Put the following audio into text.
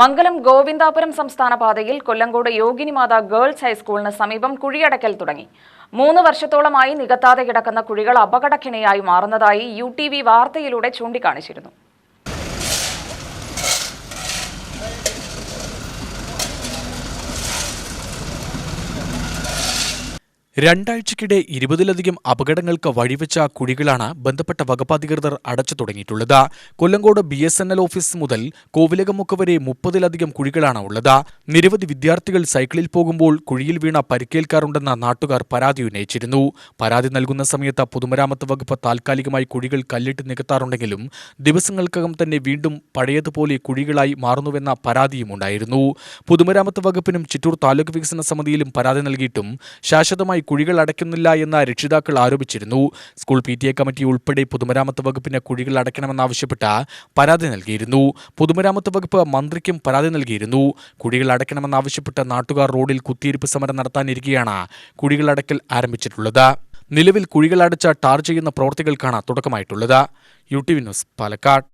മംഗലം ഗോവിന്ദാപുരം സംസ്ഥാന പാതയിൽ കൊല്ലങ്കോട് യോഗിനിമാത ഗേൾസ് ഹൈസ്കൂളിന് സമീപം കുഴിയടക്കൽ തുടങ്ങി. മൂന്ന് വർഷത്തോളമായി നികത്താതെ കിടക്കുന്ന കുഴികൾ അപകടക്കിണയായി മാറുന്നതായി യു ടി വി വാർത്തയിലൂടെ ചൂണ്ടിക്കാണിച്ചിരുന്നു. രണ്ടാഴ്ചക്കിടെ ഇരുപതിലധികം അപകടങ്ങൾക്ക് വഴിവെച്ച കുഴികളാണ് ബന്ധപ്പെട്ട വകുപ്പധികൃതർ അടച്ചു തുടങ്ങിയിട്ടുള്ളത്. Kollengode B S N L office മുതൽ കോവിലകമുക്ക് വരെ മുപ്പതിലധികം കുഴികളാണ് ഉള്ളത്. നിരവധി വിദ്യാർത്ഥികൾ സൈക്കിളിൽ പോകുമ്പോൾ കുഴിയിൽ വീണ പരിക്കേൽക്കാറുണ്ടെന്ന നാട്ടുകാർ പരാതി ഉന്നയിച്ചിരുന്നു. പരാതി നൽകുന്ന സമയത്ത് പൊതുമരാമത്ത് വകുപ്പ് താൽക്കാലികമായി കുഴികൾ കല്ലിട്ട് നികത്താറുണ്ടെങ്കിലും ദിവസങ്ങൾക്കകം തന്നെ വീണ്ടും പഴയതുപോലെ കുഴികളായി മാറുന്നുവെന്ന പരാതിയുമുണ്ടായിരുന്നു പൊതുമരാമത്ത് വകുപ്പിനും ചിറ്റൂർ താലൂക്ക് വികസന സമിതിയിലും പരാതി നൽകിയിട്ടും ശാശ്വതമായി കുഴികൾ അടയ്ക്കുന്നില്ല എന്ന് രക്ഷിതാക്കൾ ആരോപിച്ചിരുന്നു. School P T A committee ഉൾപ്പെടെ പൊതുമരാമത്ത് വകുപ്പിന് കുഴികൾ അടയ്ക്കണമെന്നാവശ്യപ്പെട്ട് പരാതി നൽകിയിരുന്നു. പൊതുമരാമത്ത് വകുപ്പ് മന്ത്രിക്കും പരാതി നൽകിയിരുന്നു. കുഴികൾ അടയ്ക്കണമെന്നാവശ്യപ്പെട്ട് നാട്ടുകാർ റോഡിൽ കുത്തിയിരിപ്പ് സമരം നടത്താനിരിക്കെയാണ് കുഴികൾ അടയ്ക്കൽ ആരംഭിച്ചിട്ടുള്ളത്. നിലവിൽ കുഴികൾ അടച്ച ടാർ ചെയ്യുന്ന പ്രവൃത്തികൾക്കാണ് തുടക്കമായിട്ടുള്ളത്. U T V news Palakkad.